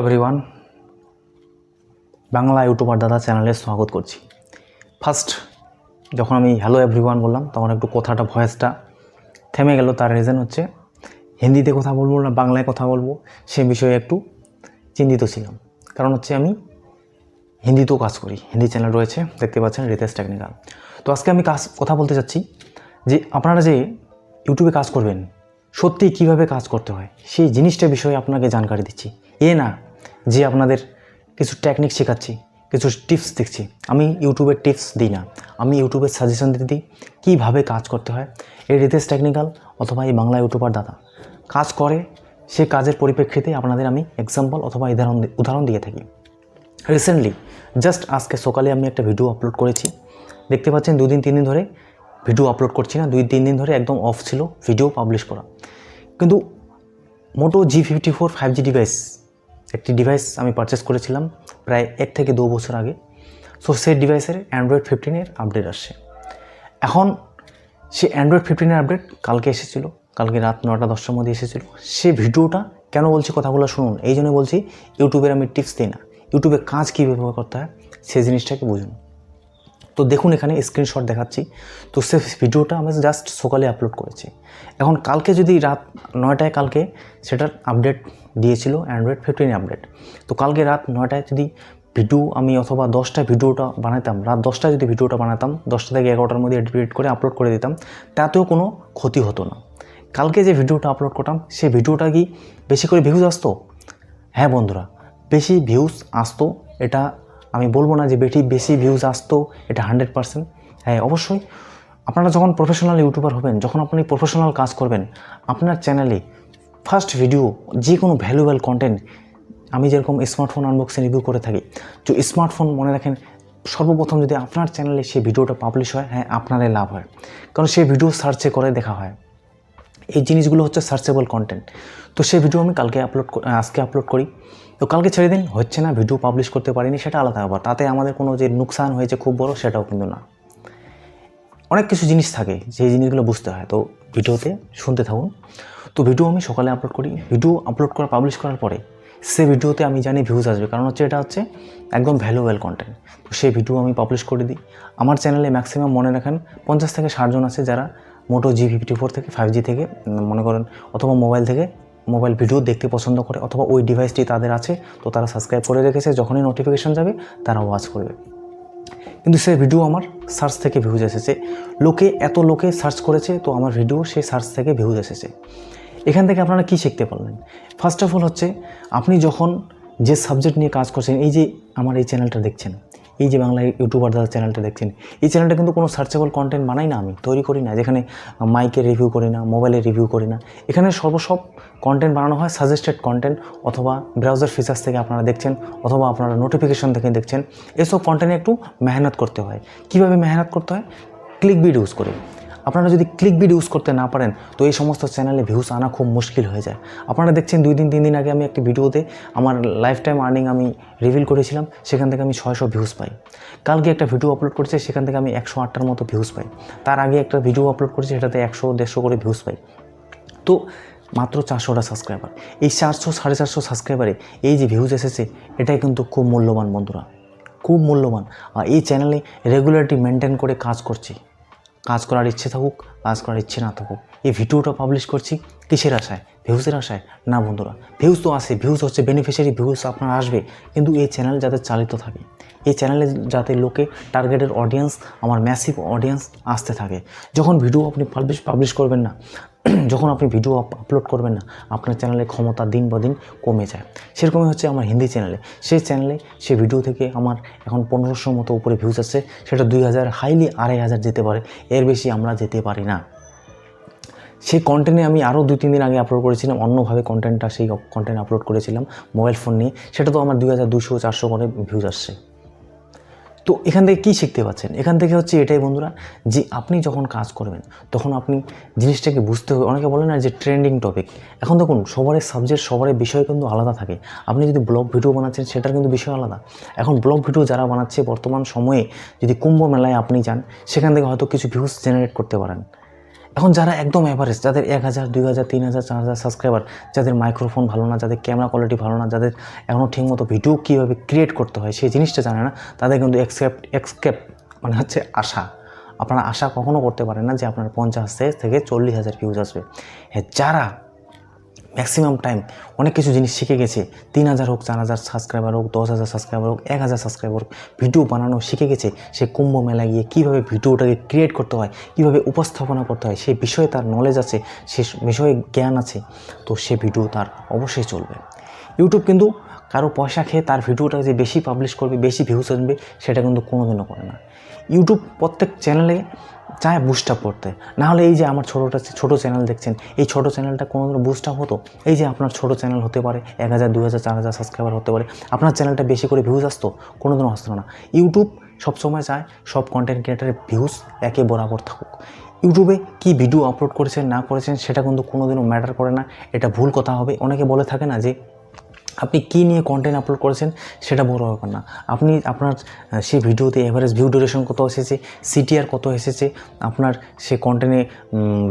Everyone Bangla YouTuber দাদা চ্যানেলে স্বাগত করছি। ফার্স্ট যখন আমি হ্যালো এভরিওয়ান বললাম, তখন একটু কথাটা ভয়েসটা থেমে গেল। তার রিজন হচ্ছে, হিন্দিতে কথা বলব না, বাংলায় কথা বলব, সে বিষয়ে একটু চিন্তিত ছিলাম। কারণ হচ্ছে আমি হিন্দিতেও কাজ করি। হিন্দি চ্যানেল রয়েছে, দেখতে পাচ্ছেন রিতেশ টেকনিক্যাল তো আজকে আমি কাজ, কথা বলতে চাচ্ছি যে আপনারা যে ইউটিউবে কাজ করবেন সত্যি কীভাবে কাজ করতে হয়, সেই জিনিসটা বিষয়ে আপনাকে জানকারি দিচ্ছি। এ না যে আপনাদের কিছু টেকনিক শেখাচ্ছি, কিছু টিপস দিচ্ছি আমি ইউটিউবের টিপস দিই না। আমি ইউটিউবের সাজেশন দিতে দিই কীভাবে কাজ করতে হয়। এই রিতেশ টেকনিক্যাল অথবা এই বাংলা ইউটিউবার দাদা। কাজ করে, সে কাজের পরিপ্রেক্ষিতে আপনাদের আমি এক্সাম্পল অথবা উদাহরণ উদাহরণ দিয়ে থাকি। রিসেন্টলি জাস্ট আজকে সকালে আমি একটা ভিডিও আপলোড করেছি। দেখতে পাচ্ছেন দুদিন তিন দিন ধরে ভিডিও আপলোড করছি না। দুই তিন দিন ধরে একদম অফ ছিল ভিডিও পাবলিশ করা। কিন্তু Moto G fifty four five G device একটি ডিভাইস আমি পারচেস করেছিলাম প্রায় এক থেকে দু বছর আগে। সো সেই ডিভাইসের অ্যান্ড্রয়েড ফিফটিনের আপডেট আসছে। এখন সে অ্যান্ড্রয়েড ফিফটিনের আপডেট কালকে এসেছিল, কালকে রাত নটা দশটার মধ্যে এসেছিল। সে ভিডিওটা কেন বলছি কথাগুলো শুনুন, এই জন্য বলছি ইউটিউবের আমি টিপস দিই না। ইউটিউবে কাজ কী ব্যবহার করতে হয়, সেই জিনিসটাকে বুঝুন। তো দেখুন এখানে স্ক্রিনশট দেখাচ্ছি। তো সে ভিডিওটা আমি জাস্ট সকালে আপলোড করেছি। এখন কালকে যদি রাত নয়টায় কালকে সেটার আপডেট দিয়েছিল অ্যান্ড্রয়েড ফিফটিন আপডেট তো কালকে রাত নয়টায় যদি ভিডিও আমি অথবা দশটায় ভিডিওটা বানাতাম, রাত দশটায় যদি ভিডিওটা বানাতাম, দশটা থেকে এগারোটার মধ্যে এডিট করে আপলোড করে দিতাম, তাতেও কোনো ক্ষতি হতো না। কালকে যে ভিডিওটা আপলোড করতাম, সেই ভিডিওটা কি বেশি করে ভিউজ আসতো? হ্যাঁ বন্ধুরা, বেশি ভিউজ আসতো, এটা আমি বলব না যে বেশি বেশি ভিউজ আসতো, এটা হান্ড্রেড পার্সেন্ট হ্যাঁ অবশ্যই। আপনারা যখন প্রফেশনাল ইউটিউবার হবেন, যখন আপনি প্রফেশনাল কাজ করবেন, আপনার চ্যানেলে ফার্স্ট ভিডিও যে কোনো ভ্যালুয়েবল কন্টেন্ট আমি যেরকম স্মার্টফোন আনবক্সিং রিভিউ করে থাকি, তো স্মার্টফোন মনে রাখেন, সর্বপ্রথম যদি আপনার চ্যানেলে সেই ভিডিওটা পাবলিশ হয় হ্যাঁ আপনারই লাভ হয়। কারণ সেই ভিডিও সার্চে করে দেখা হয়। এই জিনিসগুলো হচ্ছে সার্চেবল কন্টেন্ট তো সেই ভিডিও আমি কালকে আপলোড আজকে আপলোড করি। তো কালকে ছেড়ে দিন, হচ্ছে না ভিডিও পাবলিশ করতে পারিনি, সেটা আলাদা ব্যাপার। তাতে আমাদের কোনো যে নুকসান হয়েছে খুব বড়, সেটাও কিন্তু না। অনেক কিছু জিনিস থাকে সেই জিনিসগুলো বুঝতে হয়। তো ভিডিওতে শুনতে থাকুন। তো ভিডিও আমি সকালে আপলোড করি। ভিডিও আপলোড করা পাবলিশ করার পরে সে ভিডিওতে আমি জানি ভিউজ আসবে। কারণ হচ্ছে এটা হচ্ছে একদম ভ্যালুয়েবল কন্টেন্ট তো সেই ভিডিও আমি পাবলিশ করে দিই। আমার চ্যানেলে ম্যাক্সিমাম মনে রাখেন পঞ্চাশ থেকে ষাটজন আছে যারা মোটো জি ফিফটি ফোর থেকে ফাইভ জি থেকে মনে করেন, অথবা মোবাইল থেকে মোবাইল ভিডিও দেখতে পছন্দ করে, অথবা ওই ডিভাইসটি তাদের আছে, তো তারা সাবস্ক্রাইব করে রেখেছে। যখনই নোটিফিকেশান যাবে, তারা ওয়াচ করবে। কিন্তু সেই ভিডিও আমার সার্চ থেকে ভিউজ এসেছে। লোকে, এত লোকে সার্চ করেছে, তো আমার ভিডিও সেই সার্চ থেকে ভিউজ এসেছে। এখান থেকে আপনারা কী শিখতে পারলেন? ফার্স্ট অফ অল হচ্ছে, আপনি যখন যে সাবজেক্ট নিয়ে কাজ করছেন, এই যে আমার এই চ্যানেলটা দেখছেন, এই যে বাংলা ইউটিউবার দাদা চ্যানেলটা দেখছেন, এই চ্যানেলটা কিন্তু কোনো সার্চেবল কন্টেন্ট বানাই না আমি, তৈরি করি না। যেখানে মাইকের রিভিউ করি না মোবাইলের রিভিউ করি না, এখানে সর্বসব কন্টেন্ট বানানো হয় সাজেস্টেড কন্টেন্ট অথবা ব্রাউজার ফিচার্স থেকে আপনারা দেখছেন, অথবা আপনারা নোটিফিকেশন থেকে দেখছেন। এসব কন্টেন্টে একটু মেহনত করতে হয়। কীভাবে মেহনত করতে হয়? ক্লিক বিড ইউজ করে। আপনারা যদি ক্লিক বিড ইউজ করতে না পারেন, তো এই সমস্ত চ্যানেলে ভিউজ আনা খুব মুশকিল হয়ে যায়। আপনারা দেখছেন দুই দিন, তিন দিন আগে আমি একটি ভিডিওতে আমার লাইফ টাইম আর্নিং আমি রিভিল করেছিলাম, সেখান থেকে আমি ছয়শো ভিউজ পাই। কালকে একটা ভিডিও আপলোড করেছে, সেখান থেকে আমি একশো আটটার মতো ভিউজ পাই। তার আগে একটা ভিডিও আপলোড করেছি, সেটাতে একশো, দেড়শো করে ভিউজ পাই। তো মাত্র চারশোটা সাবস্ক্রাইবার এই চারশো, সাড়ে চারশো সাবস্ক্রাইবারে এই যে ভিউজ এসেছে, এটাই কিন্তু খুব মূল্যবান বন্ধুরা। খুব মূল্যবান। আর এই চ্যানেলে রেগুলারিটি মেনটেন করে কাজ করছি। কাজ করার ইচ্ছে থাকুক, কাজ করার ইচ্ছে না থাকুক, এই ভিডিওটা পাবলিশ করছি কিসের আশায়? ভিউজের আশায়? না বন্ধুরা, ভিউজ তো আসে ভিউজ হচ্ছে বেনিফিশিয়ারি ভিউজ আপনার আসবে। কিন্তু এই চ্যানেল যাতে চালিত থাকে, এই চ্যানেলে যাতে লোকে টার্গেটের অডিয়েন্স আমার ম্যাসিভ অডিয়েন্স আসতে থাকে। যখন ভিডিও আপনি পাবলিশ পাবলিশ করবেন না যখন আপনি ভিডিও আপলোড করবেন না, আপনার চ্যানেলের ক্ষমতা দিন বা দিন কমে যায়। সেরকমই হচ্ছে আমার হিন্দি চ্যানেলে সেই চ্যানেলে সেই ভিডিও থেকে আমার এখন পনেরোশোর মতো উপরে ভিউজ আছে, সেটা দুই হাজার হাইলি আড়াই হাজার যেতে পারে। এর বেশি আমরা যেতে পারি না। সেই কন্টেন্টে আমি আরও দুই, তিন দিন আগে আপলোড করেছিলাম, অন্যভাবে কন্টেন্টটা সেই কন্টেন্ট আপলোড করেছিলাম মোবাইল ফোন নিয়ে। সেটা তো আমার দুই হাজার দুশো চারশো করে ভিউজ আসছে। তো এখান থেকে কী শিখতে পাচ্ছেন? এখান থেকে হচ্ছে এটাই বন্ধুরা যে আপনি যখন কাজ করবেন, তখন আপনি জিনিসটাকে বুঝতে হবে। অনেকে বলে না যে ট্রেন্ডিং টপিক। এখন দেখুন সবারের সাবজেক্ট সবারের বিষয় কিন্তু আলাদা থাকে। আপনি যদি ব্লগ ভিডিও বানাচ্ছেন, সেটার কিন্তু বিষয় আলাদা। এখন ব্লগ ভিডিও যারা বানাচ্ছে, বর্তমান সময়ে যদি কুম্ভ মেলায় আপনি যান, সেখান থেকে হয়তো কিছু ভিউজ জেনারেট করতে পারেন। এখন যারা একদম অ্যাভারেজ যাদের এক হাজার, দুই হাজার, তিন হাজার, চার হাজার সাবস্ক্রাইবার যাদের মাইক্রোফোন ভালো না, যাদের ক্যামেরা কোয়ালিটি ভালো না, যাদের এখনও ঠিকমতো ভিডিও কীভাবে ক্রিয়েট করতে হয় সেই জিনিসটা জানে না, তাদের কিন্তু এক্সেপ্ট এক্সকেপ মানে হচ্ছে আশা। আপনারা আশা কখনও করতে পারেন না যে আপনার পঞ্চাশ থেকে চল্লিশ হাজার ভিউজ আসবে। হ্যাঁ যারা ম্যাক্সিমাম টাইম অনেক কিছু জিনিস শিখে গেছে। তিন হাজার হোক, চার হাজার সাবস্ক্রাইবার হোক, দশ হাজার সাবস্ক্রাইবার হোক, এক হাজার সাবস্ক্রাইবার হোক ভিডিও বানানো শিখে গেছে। সে কুম্ভ মেলায় গিয়ে কীভাবে ভিডিওটাকে ক্রিয়েট করতে হয়, কীভাবে উপস্থাপনা করতে হয়, সে বিষয়ে তার নলেজ আছে, সে বিষয়ে জ্ঞান আছে, তো সে ভিডিও তার অবশ্যই চলবে। ইউটিউব কিন্তু কারও পয়সা খেয়ে তার ভিডিওটা যে বেশি পাবলিশ করবে, বেশি ভিউজ আনবে, সেটা কিন্তু কোনোদিনও করে না। ইউটিউব প্রত্যেক চ্যানেলে চায় বুস্ট আপ করতে। না হলে এই যে আমার ছোটোটা ছোটো চ্যানেল দেখছেন, এই ছোটো চ্যানেলটা কোনোদিনও বুস্ট আপ হতো? এই যে আপনার ছোটো চ্যানেল হতে পারে, এক হাজার দু হাজার, চার হাজার সাবস্ক্রাইবার হতে পারে, আপনার চ্যানেলটা বেশি করে ভিউজ আসতো কোনো কোনোদিনও আসতো না। ইউটিউব সবসময় চায় সব কন্টেন্ট ক্রিয়েটারের ভিউজ একে বরাবর থাকুক। ইউটিউবে কি ভিডিও আপলোড করেছেন, না করেছেন, সেটা কিন্তু কোনোদিনও ম্যাটার করে না। এটা ভুল কথা হবে। অনেকে বলে থাকে না যে আপনি কী নিয়ে কন্টেন্ট আপলোড করেছেন সেটা বড় ব্যাপার না। আপনি আপনার সেই ভিডিওতে এভারেজ ভিউ ডিউরেশন কত এসেছে সিটিআর কত এসেছে, আপনার সে কন্টেন্টে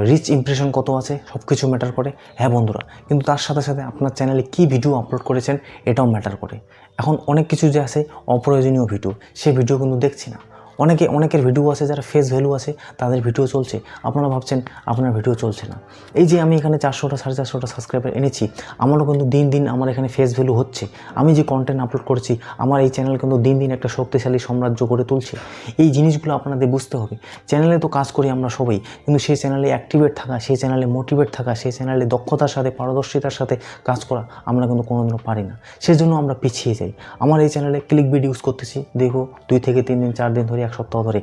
রিচ ইমপ্রেশন কত আছে সব কিছু ম্যাটার করে। হ্যাঁ বন্ধুরা, কিন্তু তার সাথে সাথে আপনার চ্যানেলে কী ভিডিও আপলোড করেছেন, এটাও ম্যাটার করে। এখন অনেক কিছু যে আছে, অপ্রয়োজনীয় ভিডিও সেই ভিডিও কিন্তু দেখছি না। অনেকে, অনেকের ভিডিও আছে, যারা ফেস ভ্যালু আছে, তাদের ভিডিও চলছে। আপনারা ভাবছেন, আপনার ভিডিও চলছে না। এই যে আমি এখানে চারশোটা সাড়ে চারশোটা সাবস্ক্রাইবার এনেছি, আমারও কিন্তু দিন দিন আমার এখানে ফেস ভ্যালু হচ্ছে। আমি যে কন্টেন্ট আপলোড করছি, আমার এই চ্যানেল কিন্তু দিন দিন একটা শক্তিশালী সাম্রাজ্য গড়ে তুলছে। এই জিনিসগুলো আপনাদের বুঝতে হবে। চ্যানেলে তো কাজ করি আমরা সবাই, কিন্তু সেই চ্যানেলে অ্যাক্টিভেট থাকা, সেই চ্যানেলে মোটিভেট থাকা, সেই চ্যানেলে দক্ষতার সাথে, পারদর্শিতার সাথে কাজ করা আমরা কিন্তু কোনোদিনও পারি না। সেজন্য আমরা পিছিয়ে যাই। আমার এই চ্যানেলে ক্লিক বিড ইউজ করতেছি, দেখো, দুই থেকে তিন দিন, চার দিন ধরে এক সপ্তাহ ধরে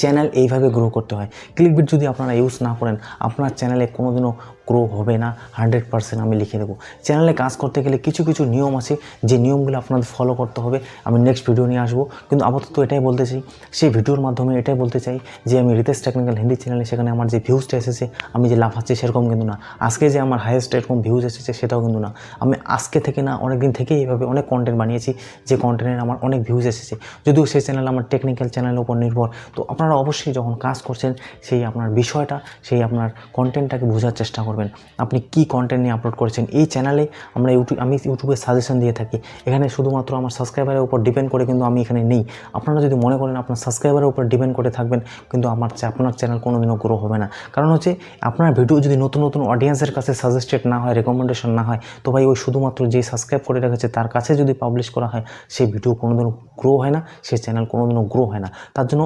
চ্যানেল এইভাবে গ্রো করতে হয়। ক্লিকবিট যদি আপনারা ইউজ না করেন, আপনার চ্যানেলে কোনোদিনও গ্রো হবে না হান্ড্রেড পার্সেন্ট আমি লিখে দেবো। চ্যানেলে কাজ করতে গেলে কিছু কিছু নিয়ম আছে, যে নিয়মগুলো আপনাদের ফলো করতে হবে। আমি নেক্সট ভিডিও নিয়ে আসব। কিন্তু আপাতত এটাই বলতে চাই, সেই ভিডিওর মাধ্যমে এটাই বলতে চাই, যে আমি রিতেশ টেকনিক্যাল হিন্দি চ্যানেলে সেখানে আমার যে ভিউজটা এসেছে, আমি যে লাফাচ্ছি সেরকম কিন্তু না। আজকে যে আমার হাইয়েস্ট এরকম ভিউজ এসেছে সেটাও কিন্তু না। আমি আজকে থেকে না অনেক দিন থেকেই এইভাবে অনেক কন্টেন্ট বানিয়েছি, যে কন্টেন্টের আমার অনেক ভিউজ এসেছে। যদিও সেই চ্যানেল আমার টেকনিক্যাল চ্যানেলের উপর নির্ভর, তো আপনারা অবশ্যই যখন কাজ করছেন, সেই আপনার বিষয়টা, সেই আপনার কন্টেন্টটাকে বোঝার চেষ্টা করবেন। আপনি কি কন্টেন্ট নিয়ে আপলোড করেছেন এই চ্যানেলে আমরা ইউটিউব, আমি ইউটিউবে সাজেশন দিয়ে থাকি। এখানে শুধুমাত্র আমার সাবস্ক্রাইবারের উপর ডিপেন্ড করে কিন্তু আমি এখানে নেই। আপনারা যদি মনে করেন আপনার সাবস্ক্রাইবারের উপর ডিপেন্ড করে থাকবেন, কিন্তু আমার আপনার চ্যানেল কোনোদিনও গ্রো হবে না। কারণ হচ্ছে, আপনার ভিডিও যদি নতুন নতুন অডিয়েন্সের কাছে সাজেস্টেড না হয় রেকমেন্ডেশন না হয়, তো ভাই ওই শুধুমাত্র যে সাবস্ক্রাইব করে রেখেছে, তার কাছে যদি পাবলিশ করা হয় সেই ভিডিও কোনোদিনও গ্রো হয় না সেই চ্যানেল কোনোদিনও গ্রো হয় না। তার জন্য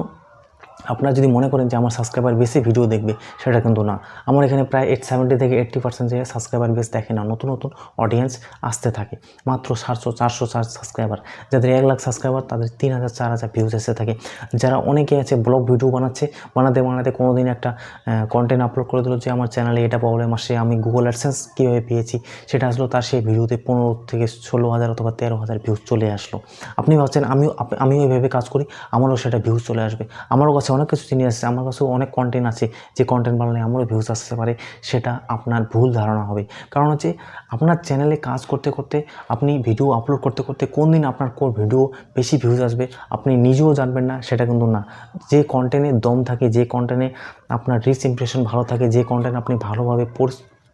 আপনারা যদি মনে করেন যে আমার সাবস্ক্রাইবার বেশি ভিডিও দেখবে, সেটা কিন্তু না। আমার এখানে প্রায় এইট সেভেন্টি থেকে এইট্টি পার্সেন্ট যে সাবস্ক্রাইবার বেশ দেখে না, নতুন নতুন অডিয়েন্স আসতে থাকে। মাত্র সাতশো, চারশো চার সাবস্ক্রাইবার যাদের এক লাখ সাবস্ক্রাইবার তাদের তিন হাজার, চার হাজার ভিউজ এসে থাকে। যারা অনেকে আছে ব্লগ ভিডিও বানাচ্ছে, বানাতে বানাতে কোনো দিন একটা কন্টেন্ট আপলোড করে দিল যে আমার চ্যানেলে এটা প্রবলেম আসে, আমি গুগল অ্যাডসেন্স কীভাবে পেয়েছি, সেটা আসলো তার সেই ভিডিওতে পনেরো থেকে ষোলো হাজার অথবা তেরো হাজার ভিউজ চলে আসলো। আপনি ভাবছেন, আমিও আমিও এইভাবে কাজ করি, আমারও সেটা ভিউজ চলে আসবে। আমারও অনেক কিছু জিনিস আছে, আমার কাছেও অনেক কন্টেন্ট আছে, যে কন্টেন্ট বানালে আমারও ভিউজ আসতে পারে, সেটা আপনার ভুল ধারণা হবে। কারণ হচ্ছে আপনার চ্যানেলে কাজ করতে করতে, আপনি ভিডিও আপলোড করতে করতে কোন দিন আপনার কোন ভিডিও বেশি ভিউজ আসবে, আপনি নিজেও জানবেন না, সেটা কিন্তু না। যে কন্টেন্টে দম থাকে, যে কন্টেন্টে আপনার রিচ ইমপ্রেশন ভালো থাকে, যে কন্টেন্ট আপনি ভালোভাবে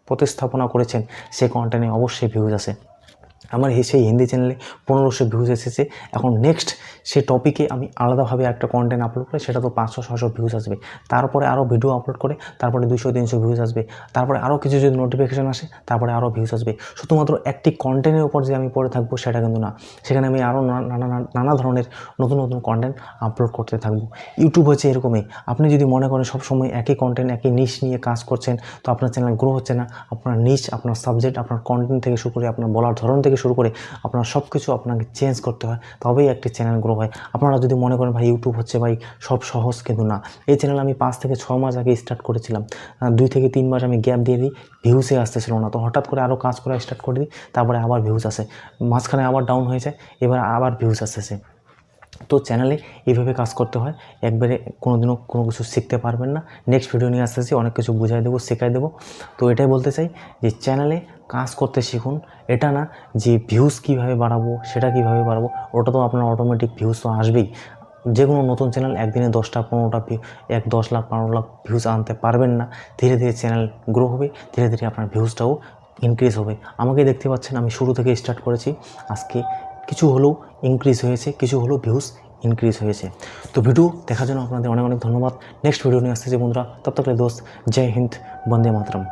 প্রতিস্থাপনা করেছেন সেই কন্টেন্টে অবশ্যই ভিউজ আসে। আমার সেই হিন্দি চ্যানেলে পনেরোশো ভিউজ এসেছে। এখন নেক্সট সে টপিকে আমি আলাদাভাবে একটা কন্টেন্ট আপলোড করে, সেটা তো পাঁচশো ছশো ভিউজ আসবে। তারপরে আরও ভিডিও আপলোড করে, তারপরে দুশো তিনশো ভিউজ আসবে। তারপরে আরও কিছু যদি নোটিফিকেশান আসে, তারপরে আরও ভিউজ আসবে। শুধুমাত্র একটি কন্টেন্টের উপর যে আমি পড়ে থাকব, সেটা কিন্তু না। সেখানে আমি আরও নানা, নানা- ধরনের নতুন নতুন কন্টেন্ট আপলোড করতে থাকব। ইউটিউব হচ্ছে এরকমই। আপনি যদি মনে করেন সবসময় একই কন্টেন্ট একই নিশ নিয়ে কাজ করছেন, তো আপনার চ্যানেল গ্রো হচ্ছে না। আপনার নিশ আপনার সাবজেক্ট আপনার কন্টেন্ট থেকে শুরু করে আপনার বলার ধরন থেকে শুরু করে আপনার সব কিছু আপনাকে চেঞ্জ করতে হয়। তবেই একটি চ্যানেল গ্রো হয়। আপনারা যদি মনে করেন, ভাই ইউটিউব হচ্ছে ভাই, সব সহজ কিন্তু না। এই চ্যানেল আমি পাঁচ থেকে ছ মাস আগে স্টার্ট করেছিলাম। দুই থেকে তিন মাস আমি গ্যাপ দিয়ে দিই ভিউসে আসতেছিল না। তো হঠাৎ করে আরও কাজ করা স্টার্ট করে দিই, তারপরে আবার ভিউজ আসে। মাঝখানে আবার ডাউন হয়ে যায়, এবার আবার ভিউজ আসতেছে। তো চ্যানেলে এইভাবে কাজ করতে হয়, একবারে কোনো দিনও কোনো কিছু শিখতে পারবেন না। নেক্সট ভিডিও নিয়ে আসতে আসতেছি, অনেক কিছু বুঝাই দেবো, শেখাই দেবো। তো এটাই বলতে চাই যে চ্যানেলে কাজ করতে শিখুন। এটা না যে ভিউজ কীভাবে বাড়াবো, সেটা কীভাবে বাড়াবো, ওটা তো আপনার অটোমেটিক ভিউজ তো আসবেই। যে কোনো নতুন চ্যানেল একদিনে দশটা, পনেরোটা এক দশ লাখ পনেরো লাখ ভিউজ আনতে পারবেন না। ধীরে ধীরে চ্যানেল গ্রো হবে, ধীরে ধীরে আপনার ভিউজটাও ইনক্রিজ হবে। আমাকে দেখতে পাচ্ছেন, আমি শুরু থেকে স্টার্ট করেছি। আজকে কিছু হলেও ইনক্রিজ হয়েছে, কিছু হলেও ভিউজ ইনক্রিজ হয়েছে। তো ভিডিও দেখার জন্য আপনাদের অনেক অনেক ধন্যবাদ। নেক্সট ভিডিও নিয়ে আসতেছি বন্ধুরা তব তক দোস্ত, জয় হিন্দ, বন্দে মাতরম।